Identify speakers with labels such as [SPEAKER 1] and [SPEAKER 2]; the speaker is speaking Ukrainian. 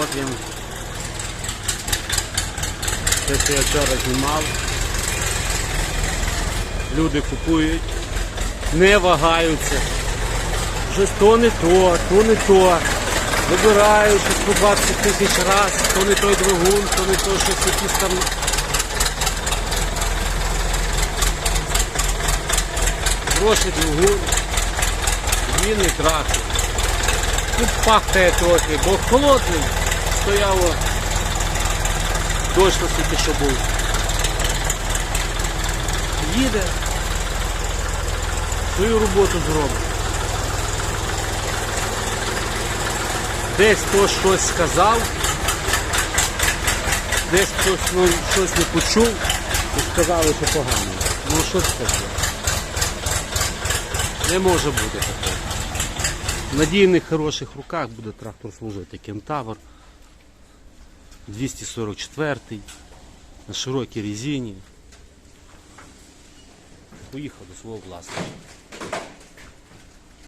[SPEAKER 1] От він. Те, що я вчора знімав. Люди купують, не вагаються. Щось то не то, то не то. Вибирають щось по 20 тисяч раз, то не той двигун, то не то щось якісь там. Хороший двигун, змінний трактор. Тут пахтає трохи, бо холодний стояло. Дощ наскільки що був. Їде. Свою роботу зробить. Десь хтось щось сказав, десь хтось ну, щось не почув і сказали, що погано. Ну що це таке? Не може бути такого. В надійних хороших руках буде трактор служити Кентавр 244 на широкій резині. Поїхав до свого власника.